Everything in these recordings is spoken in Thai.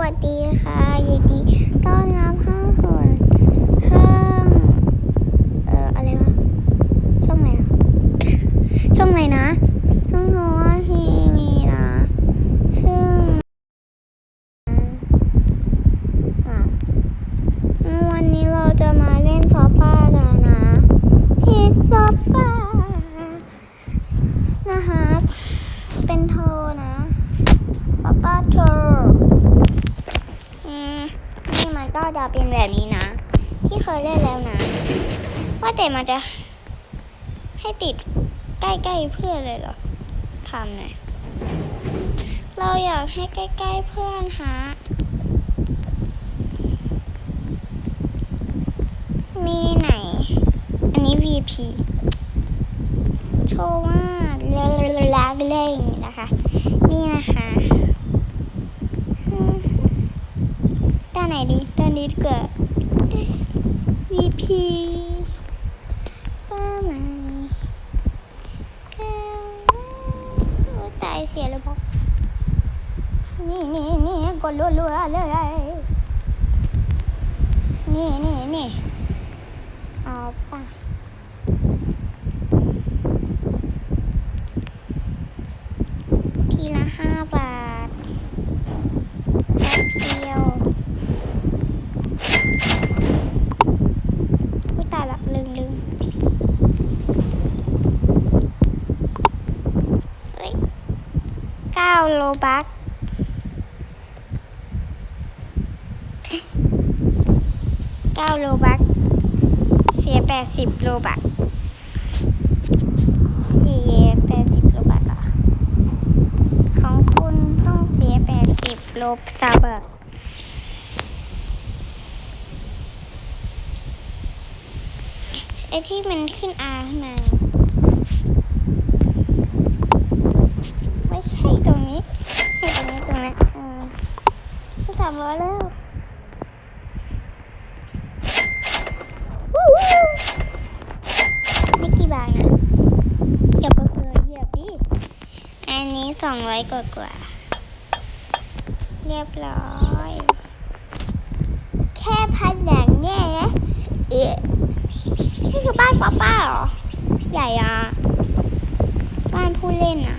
วัสดีค่ะยินดีต้อนรับเข้าสู่ห้องเอ่ออะไรวะ ช่องไหนอะ ช่องไหนนะ ช่องโฮทีวีนะซึ่งอะวันนี้เราจะมาเล่นฟอปป้ากันนะพี่ฟอปป้านะคะ เป็นโทรนะฟอปป้าโทร อืมนี่มันก็จะเป็น แบบนี้นะ ที่เคยเล่นแล้วนะ ว่าแต่มันจะให้ติดใกล้ๆเพื่อนเลยเหรอทำหน่อยเราอยากให้ใกล้ ๆเพื่อนฮะมีไหน อันนี้ VP โชว์ว่าเล่นเล่นนะคะ นี่นะคะอืม ด้าไหนดีด้านนี้ดีกว่า VP ป้าไหมแก้วโอ้ตายเสียแล้วบอกนี่นี่นี่กดรัวๆเลยนี่นี่นี่เอาป่ะทีละห้าบาทแป๊บเดียว อุ้ยตายละลืมลืมเฮ้ยเก้าโล บักเก้าโลบักเสียแปดสิบโลบักเสียแปดสิบโลบักเหรอะของคุณต้องเสียแปดสิบโลซาเบิร์กไอที่มันขึ้น R ขึ้นมาไม่ใช่ตรงนี้ไอ้ ตรงนี้ตรงนี้เออสามร้อยแล้ววู้วู้นี่กี่บาทนะอย่าไปเพลอเหยียบดิ อันนี้สองร้อยกว่ากว่า เรียบร้อย แค่พันอย่างแย่นะเอ๊ะนี่คือบ้านฟ้าป้าเหรอ ใหญ่อะบ้านผู้เล่นอะ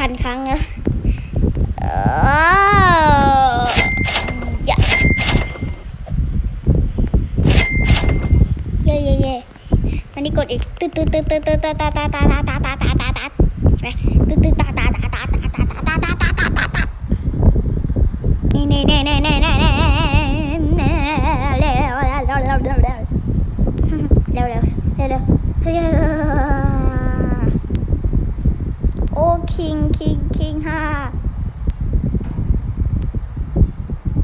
พันครั้งอะเอออย่าเย่เย่เย่วันนี้กดอีกตึ๊ดตึ๊ดตึ๊ดตึ๊ดตึ๊ดตาตาตาตาตาตาตาตาตาตาไหมตึ๊ดตึ๊ดตาตาตาตาตาตาตาตาตาตาตาตานี่นี่นี่นี่นี่นี่นี่เร็วเร็วเร็วเร็วเร็วเร็วเร็วเร็วเร็วเร็วเร็วโอ้คิง คิงคิงฮ่า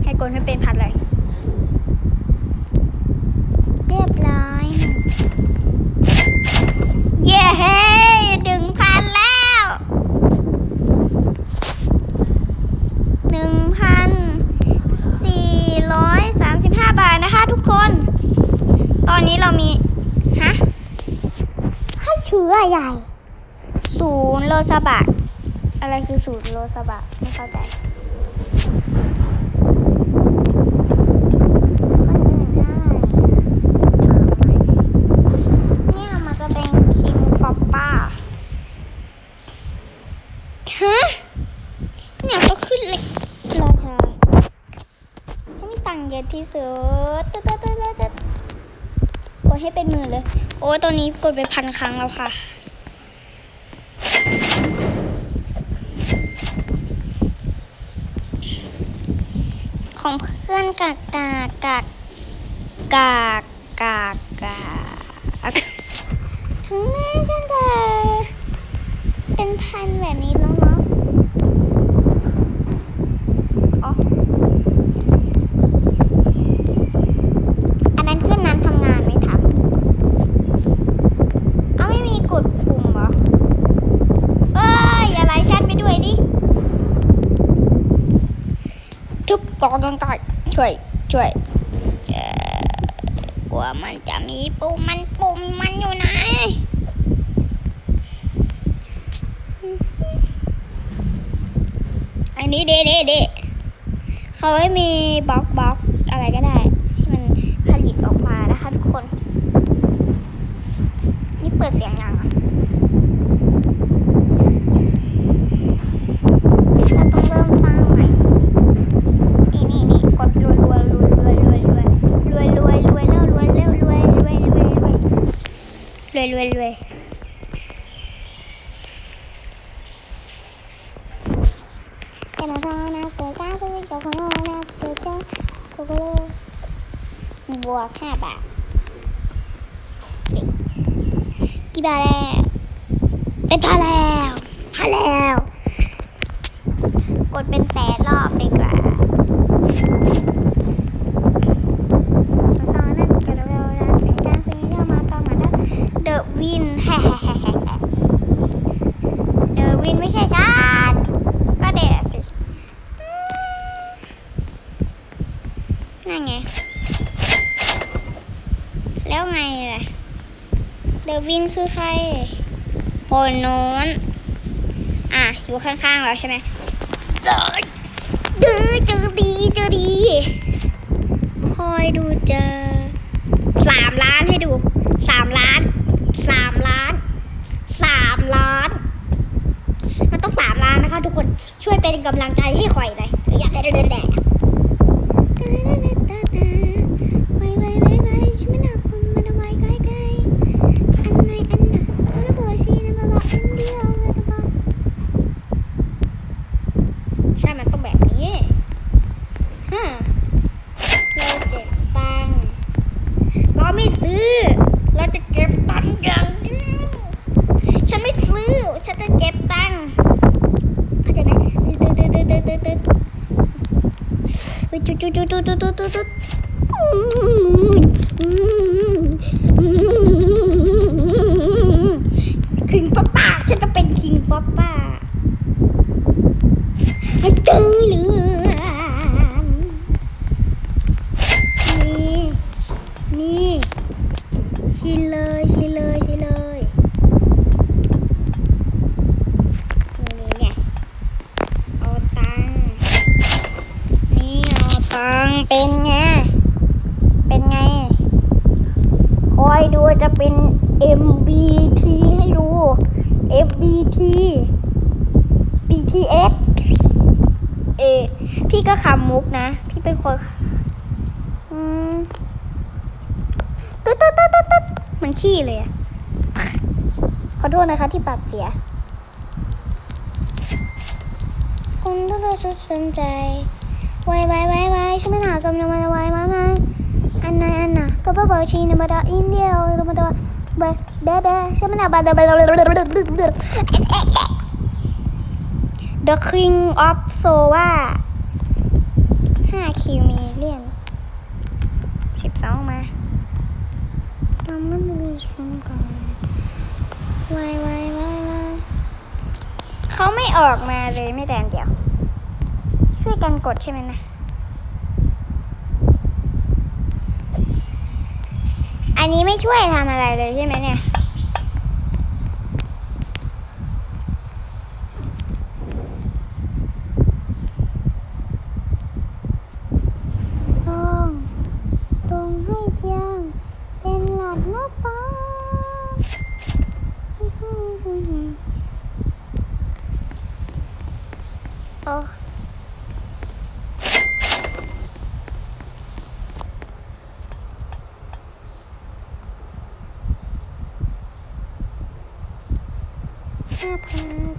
ให้กดให้เป็นพัดเลย เรียบร้อย เย้ดึงพันแล้วหนึ่งพันสี่ร้อยสามสิบห้าบาทนะคะทุกคน ตอนนี้เรามี ฮะให้ชื่อใหญ่ศูนย์โลซาบะ อะไรคือศูนย์โลซาบะไม่เข้าใจคนอื่นได้เนี่มันจะเป็นคิงฟอปป้าฮะเนี่ยก็ขึ้นเลยราชาฉันมีตังค์เยอะที่สุดตึ๊ดตึ๊ดตึ๊ดตึ๊ดตึ๊ดกดให้เป็นหมื่นเลย โอ้ตัวนี้กดไปพันครั้งแล้วค่ะ ของเพื่อนกากกากกากกากกากกากถึงแม้ฉันจะเป็นเป็นพันแบบนี้แล้วเนาะอ๋ออันนั้นขึ้นนั้นทำงานไหมทับเอาไม่มีกดปุ่มเหรอ เอ้ยอย่าไล่ฉันไปด้วยดิ ทุบกองกองก่ช่วยช่วยเอ่อกลัวมันจะมีปุ่มมันปุ่มมันอยู่ไหนอันนี้เดเดเดเขาให้มีบล็อกบล็อกอะไรก็ได้ ที่มันผลิตออกมานะคะทุกคน นี่เปิดเสียงยังอะ รวยรวยเอ็มซ่านาสเตอร์จ้าซื้อกับคนนาสเตอร์จ้าคุกคุกบวกห้าบาทกี่บาทแล้ว เป็นท่าแล้วท่าแล้ว กดเป็นแสนรอบดีกว่า ไม่ใช่ฉันก็เดะสินั่นไง แล้วไงล่ะเดวินคือใคร คนโน้น อะ อยู่ข้างๆเราใช่ไหมเจอเจอเจอดีเจอดี คอยดูเจอสามล้านให้ดูสามล้านสามล้านสามล้าน มันต้องสามล้านนะคะทุกคนช่วย เป็นกำลังใจให้ข่อยหน่อยอยากจะเดินแบบ คิงป๊อปป้าฉันจะเป็นคิงป๊อปป้าให้ตึงเลย เอาตังเป็นไง เป็นไง คอยดูจะเป็น MBT ให้ดู FBT BTS เออพี่ก็ขำมุกนะ พี่เป็นคนตึ๊ดตึ๊ดตึ๊ดตึ๊ดตึ๊ดมันขี้เลยอะขอโทษนะคะที่ปากเสีย คุณต้องได้ชุดสนใจ ไวไวไวไวฉันไม่หากำลังมาไวมามาอันไหนอันน่ะก็บอร์ชีนมาดาอินเดียวมาดาเบเบเบฉันไม่หนาบาดาบาดา The King of Sova 5คิวมีเลียน12 มาทำไม่มีช่องก่อนวายวายวายวายเขาไม่ออกมาเลยไม่แต่เดียว ช่วยกันกดใช่ไหมนะอันนี้ไม่ช่วยทำอะไรเลยใช่ไหมเนี่ยต้องตรงให้เที่ยง เป็นหลัดหน้าป้า 슬픈